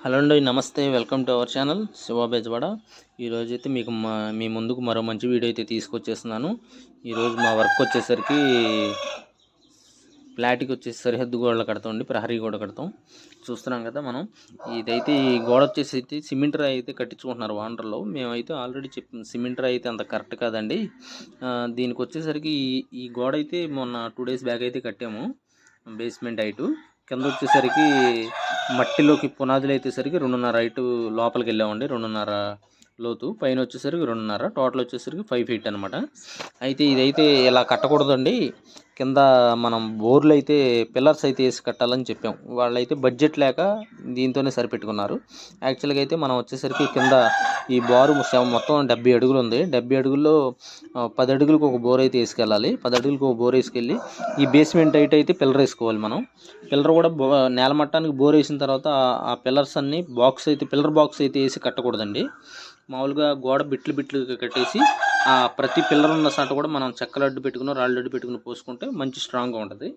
Hello అండి నమస్తే welcome to our channel Siva Bezawada. ఈరోజు అయితే మీకు మా మీ ముందుకు మరో మంచి వీడియో అయితే తీసుకొచ్చేస్తున్నాను. ఈరోజు మా వర్క్ వచ్చేసరికి ఫ్లాట్కి వచ్చేసి సరిహద్దు గోడలు కడతామండి ప్రహరీ గోడ కడతాం. చూస్తున్నాం కదా మనం. ఇదైతే ఈ గోడ వచ్చేసి అయితే సిమెంట్ రాయి అయితే కట్టించుకుంటున్నారు వాండర్లో. మేమైతే ఆల్రెడీ చెప్పాం సిమెంట్ రాయి అయితే అంత కరెక్ట్ కాదండి. దీనికి వచ్చేసరికి ఈ ఈ గోడ అయితే మొన్న టూ డేస్ బ్యాక్ అయితే కట్టాము బేస్మెంట్ హైటు. కింద వచ్చేసరికి మట్టిలోకి పునాదులు అయితేసరికి రెండున్నర హైటు లోపలికి వెళ్ళామండి. రెండున్నర లోతు పైన వచ్చేసరికి రెండున్నర టోటల్ వచ్చేసరికి ఫైవ్ ఫీట్ అనమాట అయితే ఇదైతే ఇలా కట్టకూడదండి. కింద మనం బోర్లు అయితే పిల్లర్స్ అయితే వేసి కట్టాలని చెప్పాం. వాళ్ళైతే బడ్జెట్ లేక దీంతోనే సరిపెట్టుకున్నారు. యాక్చువల్గా అయితే మనం వచ్చేసరికి కింద ఈ బారు మొత్తం డెబ్బై అడుగులు ఉంది. డెబ్బై అడుగుల్లో పది అడుగులకు ఒక బోర్ అయితే వేసుకెళ్ళాలి. పది అడుగులకు ఒక బోర్ వేసుకెళ్ళి ఈ బేస్మెంట్ హైట్ అయితే పిల్లర్ వేసుకోవాలి మనం. పిల్లర్ కూడా బో నేల మట్టానికి బోర్ వేసిన తర్వాత ఆ పిల్లర్స్ అన్ని బాక్స్ అయితే పిల్లర్ బాక్స్ అయితే వేసి కట్టకూడదండి. మామూలుగా గోడ బిట్లు బిట్లు కట్టేసి ఆ ప్రతి పిల్లర్ ఉన్న సాట కూడా మనం చెక్కల అడ్డు పెట్టుకుని రాళ్ళు అడ్డు పెట్టుకుని పోసుకుంటే మంచి స్ట్రాంగ్గా ఉంటుంది.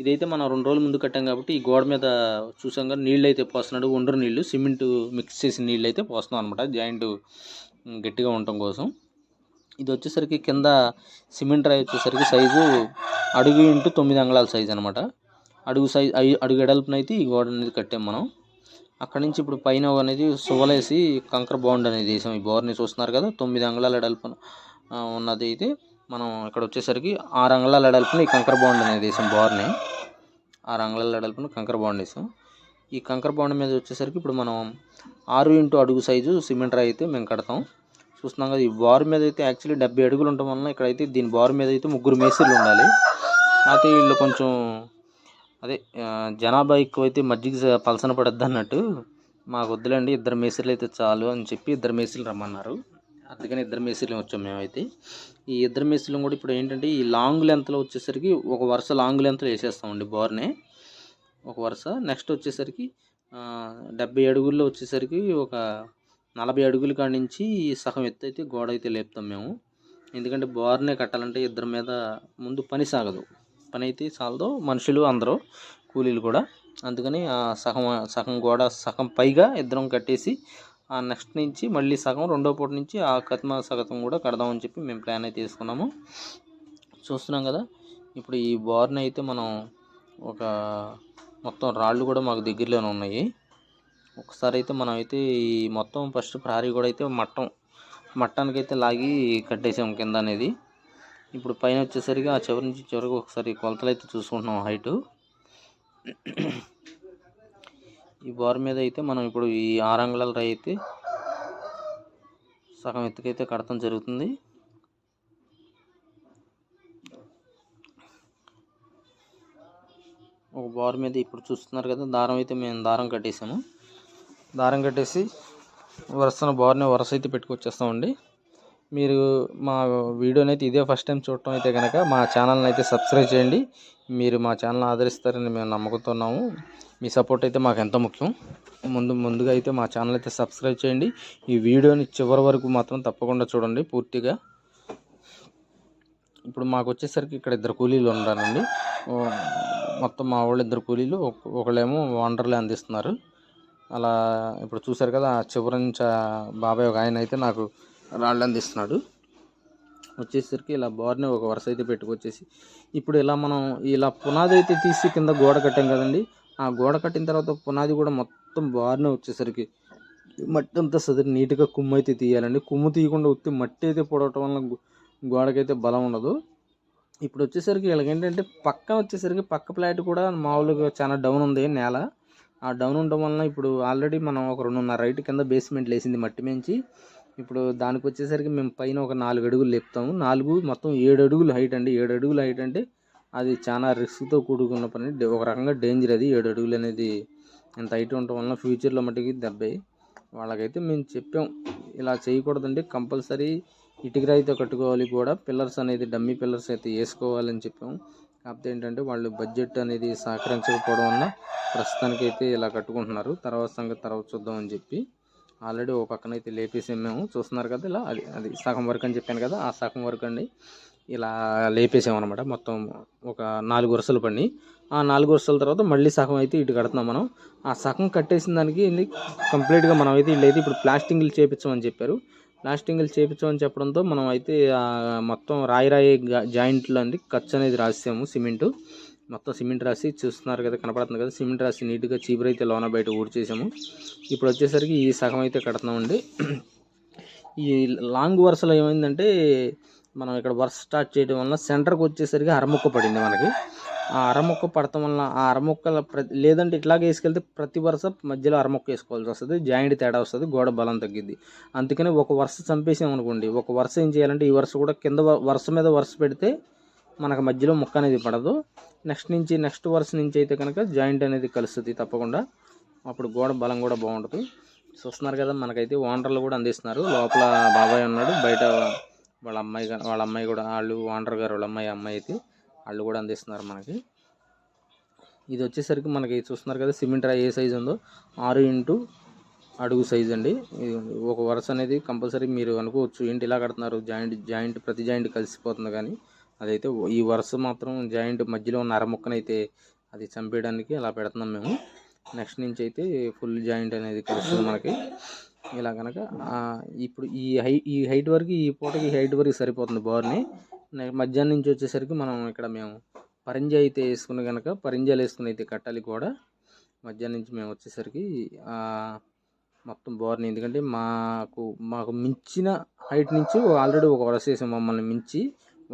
ఇదైతే మనం రెండు రోజుల ముందు కట్టాం కాబట్టి ఈ గోడ మీద చూసాం నీళ్ళు అయితే పోస్తున్నాడు ఒండ్రు నీళ్ళు సిమెంట్ మిక్స్ చేసిన నీళ్ళు అయితే పోస్తున్నాం అనమాట జాయింట్ గట్టిగా ఉండటం కోసం. ఇది వచ్చేసరికి కింద సిమెంట్ రాయి వచ్చేసరికి సైజు అడుగు ఇంటూ తొమ్మిది అంగుళాల సైజు అనమాట అడుగు సైజు అడుగు ఎడల్పునైతే ఈ గోడ అనేది కట్టాం మనం. అక్కడ నుంచి ఇప్పుడు పైన అనేది సువలేసి కంకర బౌండ్ అనేది వేసాం ఈ బోర్ని చూస్తున్నారు కదా తొమ్మిది అంగుళాల ఎడల్పున ఉన్నది అయితే మనం ఇక్కడ వచ్చేసరికి ఆరు అంగుళాల ఎడల్పున ఈ కంకర బౌండ్ అనేది వేసాం బోర్ని. ఆరు అంగుళాల ఎడల్పున కంకర బౌండ్ వేసాం ఈ కంకర బౌండ్ మీద వచ్చేసరికి ఇప్పుడు మనం ఆరు ఇంటూ అడుగు సైజు సిమెంట్ రాయి అయితే మేము కడతాం. చూస్తున్నాం కదా ఈ బార్ మీద అయితే యాక్చువల్లీ డెబ్బై అడుగులు ఉండటం వలన ఇక్కడైతే దీని బార్ మీద అయితే ముగ్గురు మేస్త్రీలు ఉండాలి. అయితే వీళ్ళు కొంచెం అదే జనాభా ఎక్కువైతే మజ్జిగ పలసన పడద్దు అన్నట్టు మాకు వద్దులేండి ఇద్దరు మేస్త్రీలు అయితే చాలు అని చెప్పి ఇద్దరు మేస్త్రీలు రమ్మన్నారు. అందుకని ఇద్దరు మేస్త్రీలు వచ్చాం మేమైతే. ఈ ఇద్దరు మేస్త్రీలు కూడా ఇప్పుడు ఏంటంటే ఈ లాంగ్ లెంత్లో వచ్చేసరికి ఒక వరుస లాంగ్ లెంత్లో వేసేస్తామండి బోర్నే. ఒక వరుస నెక్స్ట్ వచ్చేసరికి డెబ్బై అడుగుల్లో వచ్చేసరికి ఒక నలభై అడుగుల కాడి నుంచి సగం ఎత్తు అయితే గోడ అయితే లేపుతాం మేము. ఎందుకంటే బోర్నే కట్టాలంటే ఇద్దరి మీద ముందు పని సాగదు. పని అయితే చాలదు. మనుషులు అందరూ కూలీలు కూడా. అందుకని ఆ సగం సగం గోడ సగం పైగా ఇద్దరం కట్టేసి ఆ నెక్స్ట్ నుంచి మళ్ళీ సగం రెండో పూట నుంచి ఆ కత్మ సగతం కూడా కడదామని చెప్పి మేము ప్లాన్ అయితే తీసుకున్నాము చూస్తున్నాం కదా ఇప్పుడు ఈ బోర్ని అయితే మనం ఒక మొత్తం రాళ్ళు కూడా మాకు దగ్గరలోనే ఉన్నాయి. ఒకసారి అయితే మనం అయితే ఈ మొత్తం ఫస్ట్ ప్రహరీ కూడా అయితే మట్టం మట్టానికి అయితే లాగి కట్టేసాము కింద అనేది. ఇప్పుడు పైన వచ్చేసరికి ఆ చివరి నుంచి చివరికి ఒకసారి కొలతలు అయితే చూసుకుంటున్నాం హైటు. ఈ బార్ మీద అయితే మనం ఇప్పుడు ఈ ఆరు అంగుళాల రాయి అయితే సగం ఎత్తుకైతే కడతాం జరుగుతుంది. ఒక బార్ మీద ఇప్పుడు చూస్తున్నారు కదా దారం అయితే మేము దారం కట్టేసాము. దారం కట్టేసి వరుసన బార్ని వరుస అయితే పెట్టుకొచ్చేస్తామండి. మీరు మా వీడియోని అయితే ఇదే ఫస్ట్ టైం చూడటం అయితే కనుక మా ఛానల్ని అయితే సబ్స్క్రైబ్ చేయండి. మీరు మా ఛానల్ ఆదరిస్తారని మేము నమ్ముకుతున్నాము మీ సపోర్ట్ అయితే మాకు ఎంతో ముఖ్యం. ముందు ముందుగా అయితే మా ఛానల్ అయితే సబ్స్క్రైబ్ చేయండి. ఈ వీడియోని చివరి వరకు మాత్రం తప్పకుండా చూడండి పూర్తిగా. ఇప్పుడు మాకు వచ్చేసరికి ఇక్కడ ఇద్దరు కూలీలు ఉన్నారండి. మొత్తం మా వాళ్ళు ఇద్దరు కూలీలు. ఒక- ఒకళ్ళేమో వండర్లే అందిస్తున్నారు. అలా ఇప్పుడు చూశారు కదా చివరి నుంచి బాబాయ్ ఒక ఆయన అయితే నాకు రాళ్ళు అందిస్తున్నాడు. వచ్చేసరికి ఇలా బార్ని ఒక వరుస అయితే పెట్టుకొచ్చేసి ఇప్పుడు ఇలా మనం ఇలా పునాది అయితే తీసి కింద గోడ కట్టాం కదండి ఆ గోడ కట్టిన తర్వాత పునాది కూడా మొత్తం బార్నే వచ్చేసరికి మట్టి అంతా సదరి నీట్గా కుమ్ము అయితే తీయాలండి. కుమ్ము తీయకుండా ఉత్తి మట్టి అయితే పొడవటం వల్ల గోడకైతే బలం ఉండదు. ఇప్పుడు వచ్చేసరికి ఇలాగేంటంటే ఏంటంటే వచ్చేసరికి పక్క ప్లాట్ కూడా మామూలుగా చాలా డౌన్ ఉంది నేల. ఆ డౌన్ ఉండడం వలన ఇప్పుడు ఆల్రెడీ మనం ఒక రెండున్నర రైట్ కింద బేస్మెంట్ లేసింది మట్టి మించి. ఇప్పుడు దానికి వచ్చేసరికి మేము పైన ఒక నాలుగు అడుగులు లేపుతాము. నాలుగు మొత్తం ఏడు అడుగులు హైట్ అండి. ఏడు అడుగులు హైట్ అంటే అది చాలా రిస్క్తో కూడుకున్న పని. ఒక రకంగా డేంజర్ అది. ఏడు అడుగులు అనేది ఎంత హైట్ ఉండటం వలన ఫ్యూచర్లో మట్టికి దెబ్బే వాళ్ళకైతే మేము చెప్పాం. ఇలా చేయకూడదండి. కంపల్సరీ ఇటుక రాయితో కట్టుకోవాలి కూడా. పిల్లర్స్ అనేది డమ్మీ పిల్లర్స్ అయితే వేసుకోవాలని చెప్పాం. కాకపోతే ఏంటంటే వాళ్ళు బడ్జెట్ అనేది సహకరించకపోవడం వల్ల ప్రస్తుతానికి అయితే ఇలా కట్టుకుంటున్నారు. తర్వాత సంగతి తర్వాత చూద్దామని చెప్పి ఆల్రెడీ ఓ పక్కన అయితే లేపేసాం మేము చూస్తున్నారు కదా ఇలా అది అది సగం వరకు అని చెప్పాను కదా ఆ సగం వరకు అండి. ఇలా లేపేసామన్నమాట. మొత్తం ఒక నాలుగు వరుసలు పడి ఆ నాలుగు వరుసల తర్వాత మళ్ళీ సగం అయితే ఇటు కడుతున్నాం మనం. ఆ సగం కట్టేసిన దానికి కంప్లీట్గా మనం అయితే వీళ్ళైతే ఇప్పుడు ప్లాస్టింగ్లు చేపించమని చెప్పారు. ప్లాస్టింగ్లు చేపించమని చెప్పడంతో మనం అయితే మొత్తం రాయి రాయి జాయింట్లు అండి ఖర్చు అనేది రాసాము సిమెంటు. మొత్తం సిమెంట్ రాసి చూస్తున్నారు కదా కనపడుతుంది కదా. సిమెంట్ రాసి నీట్గా చీపురు అయితే లోన బయట ఊడ్చేసాము. ఇప్పుడు వచ్చేసరికి ఈ సగం అయితే కడుతున్నామండి. ఈ లాంగ్ వరుసలో ఏమైందంటే మనం ఇక్కడ వరుస స్టార్ట్ చేయడం వల్ల సెంటర్కి వచ్చేసరికి అరముక్క పడింది మనకి. ఆ అరముక్క పడటం వల్ల ఆ అరముక్కల ప్రతి లేదంటే ఇట్లాగే వేసుకెళ్తే ప్రతి వరుస మధ్యలో అరముక్క వేసుకోవాల్సి వస్తుంది జాయింట్ తేడా వస్తుంది గోడ బలం తగ్గిద్ది. అందుకని ఒక వరుస చంపేసాం అనుకోండి ఒక వరుస ఏం చేయాలంటే ఈ వరుస కూడా కింద వరుస మీద వరుస పెడితే మనకు మధ్యలో ముక్క అనేది పడదు. నెక్స్ట్ నుంచి నెక్స్ట్ వరుస నుంచి అయితే కనుక జాయింట్ అనేది కలుస్తుంది తప్పకుండా. అప్పుడు గోడ బలం కూడా బాగుంటుంది. చూస్తున్నారు కదా మనకైతే ఓనర్లు కూడా అందిస్తున్నారు. లోపల బాబాయ్ ఉన్నాడు. బయట వాళ్ళ అమ్మాయి వాళ్ళ అమ్మాయి కూడా వాళ్ళు ఓనర్ గారు వాళ్ళ అమ్మాయి అమ్మాయి అయితే వాళ్ళు కూడా అందిస్తున్నారు మనకి. ఇది వచ్చేసరికి మనకి చూస్తున్నారు కదా సిమెంట్ రాయి ఏ సైజు ఉందో? ఆరు ఇంటూ అడుగు సైజ్ అండి. ఇది ఒక వరుస అనేది కంపల్సరీ మీరు అనుకోవచ్చు. ఏంటి ఇలా కడుతున్నారు? జాయింట్ జాయింట్ ప్రతి జాయింట్ కలిసిపోతుంది కానీ. అదైతే ఈ వరుస మాత్రం జాయింట్ మధ్యలో ఉన్న అరముక్కనైతే అది చంపేయడానికి అలా పెడుతున్నాం మేము. నెక్స్ట్ నుంచి అయితే ఫుల్ జాయింట్ అనేది కలుస్తుంది మనకి. ఇలా కనుక ఇప్పుడు ఈ హై ఈ హైట్ వరకు ఈ పూటకి హైట్ వరకు సరిపోతుంది బోర్ని. మధ్యాహ్నం నుంచి వచ్చేసరికి మనం ఇక్కడ మేము పరింజ అయితే వేసుకుని కనుక పరింజాలు వేసుకుని అయితే కట్టాలి కూడా మధ్యాహ్నం నుంచి మేము వచ్చేసరికి మొత్తం బోర్ని. ఎందుకంటే మాకు మాకు మించిన హైట్ నుంచి ఆల్రెడీ ఒక వరుస వేసాం మమ్మల్ని మించి.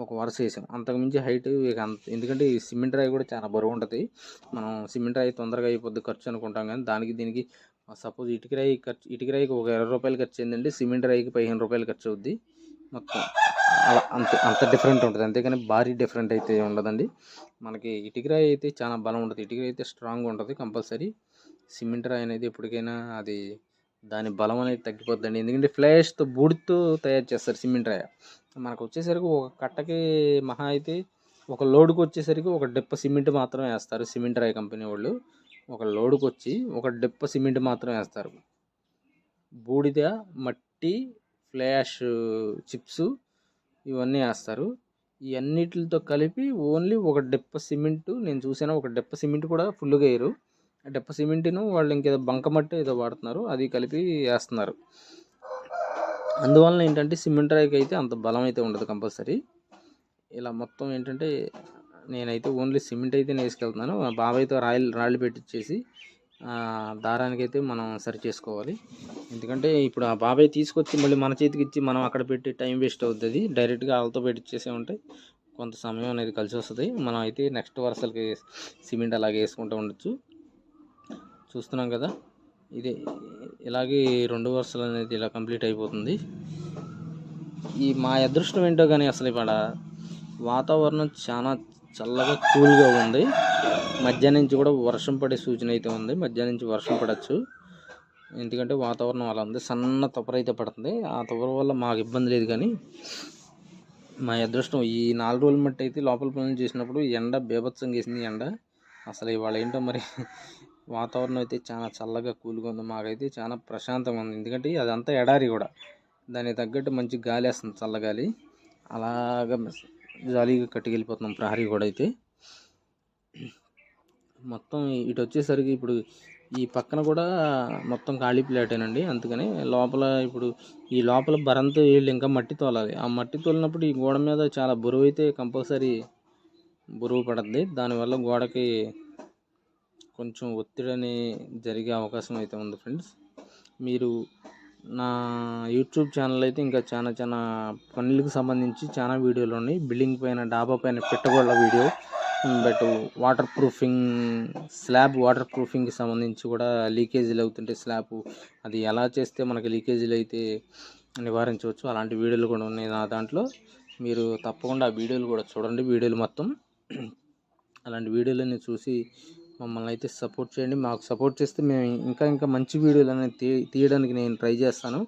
ఒక వరుస వేసాం. అంతకు మించి హైట్ ఇక అంత ఎందుకంటే ఈ సిమెంట్ రాయి కూడా చాలా బరువు ఉంటుంది. మనం సిమెంట్ రాయి తొందరగా అయిపోద్ది ఖర్చు అనుకుంటాం కానీ దానికి దీనికి సపోజ్ ఇటుక రాయి ఖర్చు ఇటుక రాయికి ఒక ఇరవై రూపాయలు ఖర్చు అయిందండి సిమెంట్ రాయికి పదిహేను రూపాయలు ఖర్చు అవుద్ది మొత్తం. అలా అంత అంత డిఫరెంట్ ఉంటుంది. అంతేకాని భారీ డిఫరెంట్ అయితే ఉండదండి. మనకి ఇటుక రాయి అయితే చాలా బలం ఉంటుంది. ఇటుక రాయి అయితే స్ట్రాంగ్ ఉంటుంది కంపల్సరీ. సిమెంట్ రాయి అనేది ఎప్పటికైనా అది దాని బలం అనేది తగ్గిపోద్దండి. ఎందుకంటే ఫ్లాష్తో బూడితో తయారు చేస్తారు సిమెంట్ రాయి. మనకు వచ్చేసరికి ఒక కట్టకి మహా అయితే ఒక లోడుకు వచ్చేసరికి ఒక డెప్ప సిమెంట్ మాత్రమే వేస్తారు. సిమెంట్ రాయి కంపెనీ వాళ్ళు ఒక లోడుకు వచ్చి ఒక డెప్ప సిమెంట్ మాత్రమే వేస్తారు. బూడిద మట్టి ఫ్లాష్ చిప్స్ ఇవన్నీ వేస్తారు. ఇవన్నిటితో కలిపి ఓన్లీ ఒక డెప్ప సిమెంట్ నేను చూసాను ఒక డెప్ప సిమెంట్ కూడా ఫుల్గా వేయరు. ఆ డెప్ప సిమెంట్ను వాళ్ళు ఇంకేదో బంకమట్టి ఏదో వాడుతున్నారు. అది కలిపి వేస్తున్నారు. అందువలన ఏంటంటే సిమెంట్ రాయికి అయితే అంత బలం అయితే ఉండదు కంపల్సరీ. ఇలా మొత్తం ఏంటంటే నేనైతే ఓన్లీ సిమెంట్ అయితే వేసుకెళ్తున్నాను. మా బాబాయ్తో రాయలు రాళ్ళు పెట్టించేసి దారానికైతే మనం సరి చేసుకోవాలి. ఎందుకంటే ఇప్పుడు ఆ బాబాయ్ తీసుకొచ్చి మళ్ళీ మన చేతికి ఇచ్చి మనం అక్కడ పెట్టి టైం వేస్ట్ అవుతుంది. డైరెక్ట్గా వాళ్ళతో పెట్టించేసే ఉంటే కొంత సమయం అనేది కలిసి వస్తుంది. మనం అయితే నెక్స్ట్ వరుసలకి సిమెంట్ అలాగే వేసుకుంటూ ఉండొచ్చు. చూస్తున్నాం కదా? ఇది ఇలాగే రెండు వరుసలు అనేది ఇలా కంప్లీట్ అయిపోతుంది. ఈ మా అదృష్టం ఏంటో కానీ అసలు ఇక్కడ వాతావరణం చాలా చల్లగా కూల్గా ఉంది. మధ్యాహ్నం నుంచి కూడా వర్షం పడే సూచన అయితే ఉంది. మధ్యాహ్నం నుంచి వర్షం పడవచ్చు ఎందుకంటే వాతావరణం అలా ఉంది. సన్న తొపర అయితే పడుతుంది. ఆ తొపర వల్ల మాకు ఇబ్బంది లేదు కానీ మా అదృష్టం ఈ నాలుగు రోజుల మట్టి అయితే లోపల పనులు చేసినప్పుడు ఎండ బీభత్సం చేసింది ఎండ. అసలు ఇవాళ ఏంటో మరి వాతావరణం అయితే చాలా చల్లగా కూల్గా ఉంది. మాకైతే చాలా ప్రశాంతంగా ఉంది. ఎందుకంటే అదంతా ఎడారి కూడా. దానికి తగ్గట్టు మంచి గాలి వేస్తుంది చల్లగాలి అలాగా జాలీగా కట్టుకెళ్ళిపోతున్నాం ప్రహరీ కూడా అయితే. మొత్తం ఇటు వచ్చేసరికి ఇప్పుడు ఈ పక్కన కూడా మొత్తం ఖాళీ ప్లేటేనండి. అందుకని లోపల ఇప్పుడు ఈ లోపల బరంతో వీళ్ళు ఇంకా మట్టి తోలాలి. ఆ మట్టి తోలినప్పుడు ఈ గోడ మీద చాలా బరువు అయితే కంపల్సరీ బరువు పడుద్ది. దానివల్ల గోడకి కొంచెం ఒత్తిడి జరిగే అవకాశం అయితే ఉంది ఫ్రెండ్స్. మీరు నా యూట్యూబ్ ఛానల్ అయితే ఇంకా చాలా చాలా పనులకు సంబంధించి చాలా వీడియోలు ఉన్నాయి. బిల్డింగ్ పైన డాబా పైన పెట్టగోళ్ళ video. But water proofing slab water ప్రూఫింగ్కి సంబంధించి కూడా లీకేజీలు అవుతుంటే స్లాబ్ అది ఎలా చేస్తే మనకి లీకేజీలు అయితే నివారించవచ్చు అలాంటి వీడియోలు కూడా ఉన్నాయి నా దాంట్లో. మీరు తప్పకుండా ఆ వీడియోలు కూడా చూడండి. వీడియోలు మొత్తం అలాంటి వీడియోలన్నీ చూసి మమ్మల్ని అయితే సపోర్ట్ చేయండి. మాకు సపోర్ట్ చేస్తే మేము ఇంకా ఇంకా మంచి వీడియోలు అనేది తీ తీయడానికి నేను ట్రై చేస్తాను.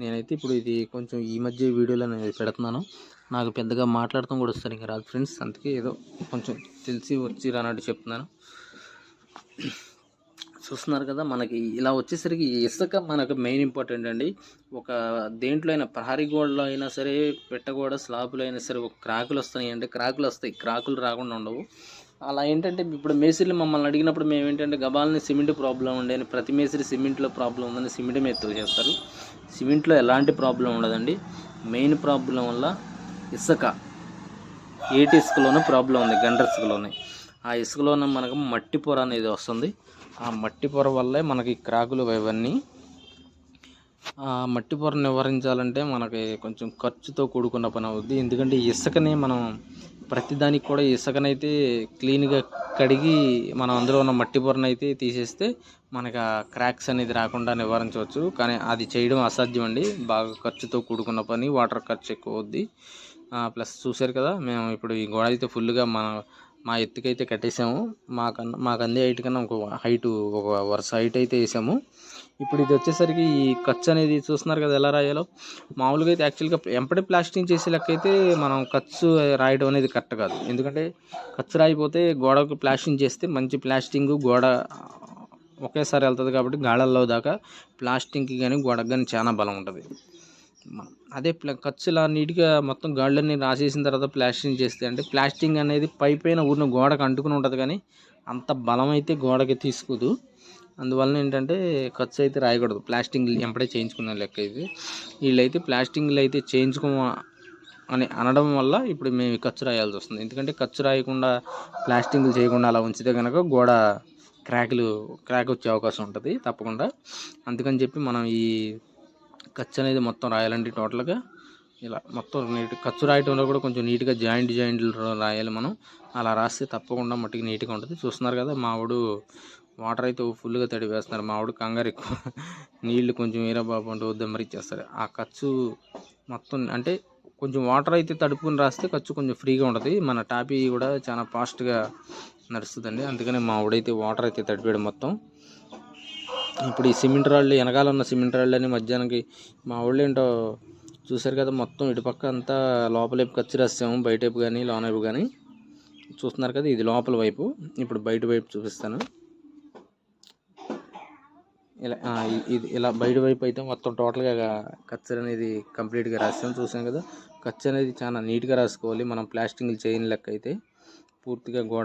నేనైతే ఇప్పుడు ఇది కొంచెం ఈ మధ్య వీడియోలు అనేది పెడుతున్నాను. నాకు పెద్దగా మాట్లాడటం కూడా సరిగ్గా రాదు ఫ్రెండ్స్. అందుకే ఏదో కొంచెం తెలిసి వచ్చి రానట్టు చెప్తున్నాను. చూస్తున్నారు కదా మనకి ఇలా వచ్చేసరికి ఇసుక మనకు మెయిన్ ఇంపార్టెంట్ అండి. ఒక దేంట్లో అయినా ప్రహరీ గోడలో అయినా సరే పెట్టగోడ స్లాబ్లో అయినా సరే ఒక క్రాకులు వస్తాయి అంటే క్రాకులు వస్తాయి. క్రాకులు రాకుండా ఉండవు. అలా ఏంటంటే ఇప్పుడు మేస్త్రీలు మమ్మల్ని అడిగినప్పుడు మేము ఏంటంటే గబాల్ని సిమెంట్ ప్రాబ్లం ఉండే అని ప్రతి మేస్త్రి సిమెంట్లో ప్రాబ్లం ఉందని సిమెంట్ మీద చేస్తారు. సిమెంట్లో ఎలాంటి ప్రాబ్లం ఉండదండి. మెయిన్ ప్రాబ్లం వల్ల ఇసుక ఏటి ఇసుకలోనే ప్రాబ్లం ఉంది గండ్ర ఇసుకలోనే. ఆ ఇసుకలోనే మనకు మట్టి పొర అనేది వస్తుంది. ఆ మట్టి పొర వల్లే మనకి క్రాకులు ఇవన్నీ ఆ మట్టి పొర నివారించాలంటే మనకి కొంచెం ఖర్చుతో కూడుకున్న పని అవుద్ది. ఎందుకంటే ఇసుకని మనం ప్రతిదానికి కూడా ఇసుకనైతే క్లీన్గా కడిగి మనం అందులో ఉన్న మట్టి పొరను అయితే తీసేస్తే మనకు ఆ క్రాక్స్ అనేది రాకుండా నివారించవచ్చు. కానీ అది చేయడం అసాధ్యం అండి. బాగా ఖర్చుతో కూడుకున్న పని వాటర్ ఖర్చు ఎక్కువ అవుద్ది. ప్లస్ చూశారు కదా మేము ఇప్పుడు ఈ గోడ అయితే ఫుల్గా మన మా ఎత్తుకైతే కట్టేసాము. మాకన్నా మాకు అందే హైట్ కన్నా ఒక హైట్ ఒక వరుస హైట్ అయితే వేసాము. ఇప్పుడు ఇది వచ్చేసరికి ఈ ఖర్చు అనేది చూస్తున్నారు కదా ఎలా రాయాలో. మామూలుగా అయితే యాక్చువల్గా ఎంపటి ప్లాస్టింగ్ చేసే లెక్క అయితే మనం ఖర్చు రాయడం అనేది కరెక్ట్ కాదు. ఎందుకంటే ఖర్చు రాయిపోతే గోడకు ప్లాస్టింగ్ చేస్తే మంచి ప్లాస్టింగ్ గోడ ఒకేసారి వెళ్తుంది కాబట్టి గాడల్లో దాకా ప్లాస్టింగ్కి కానీ గోడకు కానీ చాలా బలం ఉంటుంది. అదే ప్ల ఖర్చు ఇలా నీట్గా మొత్తం గాళ్ళన్నీ రాసేసిన తర్వాత ప్లాస్టింగ్ చేస్తే అంటే ప్లాస్టింగ్ అనేది పై పైన ఊరిన గోడకు అంటుకుని ఉంటుంది కానీ అంత బలం అయితే గోడకి తీసుకోదు. అందువలన ఏంటంటే ఖర్చు అయితే రాయకూడదు. ప్లాస్టింగ్ ఎంపడే చేయించుకున్న లెక్క ఇది. వీళ్ళైతే ప్లాస్టింగ్లు అయితే చేయించుకో అని అనడం వల్ల ఇప్పుడు మేము ఖర్చు రాయాల్సి వస్తుంది. ఎందుకంటే ఖర్చు రాయకుండా ప్లాస్టింగ్లు చేయకుండా అలా ఉంచితే కనుక గోడ క్రాకులు క్రాక్ వచ్చే అవకాశం ఉంటుంది తప్పకుండా. అందుకని చెప్పి మనం ఈ ఖర్చు అనేది మొత్తం రాయాలండి టోటల్గా. ఇలా మొత్తం నీట్ ఖర్చు రాయటంలో కూడా కొంచెం నీట్గా జాయింట్ జాయింట్లు రాయాలి మనం. అలా రాస్తే తప్పకుండా మట్టికి నీట్గా ఉంటుంది. చూస్తున్నారు కదా మావాడు వాటర్ అయితే ఫుల్గా తడి వేస్తున్నారు. మావాడు కంగారు ఎక్కువ. నీళ్ళు కొంచెం వేరే బాబు అంటూ దమ్మరిచ్చేస్తారు ఆ ఖర్చు మొత్తం అంటే కొంచెం వాటర్ అయితే తడుపుకుని రాస్తే ఖర్చు కొంచెం ఫ్రీగా ఉంటుంది. మన టాపీ కూడా చాలా ఫాస్ట్గా నడుస్తుందండి. అందుకని మా ఊడైతే వాటర్ అయితే తడిపాడు మొత్తం. ఇప్పుడు ఈ సిమెంట్ రాళ్ళు వెనకాల ఉన్న సిమెంట్ రాళ్ళు అని మధ్యాహ్నానికి మా ఊళ్ళో ఏంటో చూసారు కదా మొత్తం ఇటుపక్క అంతా లోపలైపు ఖర్చు రాసాము బయటవైపు కానీ లోన వైపు కానీ చూస్తున్నారు కదా ఇది లోపల వైపు. ఇప్పుడు బయట వైపు చూపిస్తాను. ఇలా ఇది ఇలా బయట వైపు అయితే మొత్తం టోటల్గా కచ్చర్ అనేది కంప్లీట్గా రాసాం చూసాం కదా కచ్చర్ అనేది చాలా నీట్గా రాసుకోవాలి. మనం ప్లాస్టింగ్ చేయని లెక్క అయితే పూర్తిగా గోడ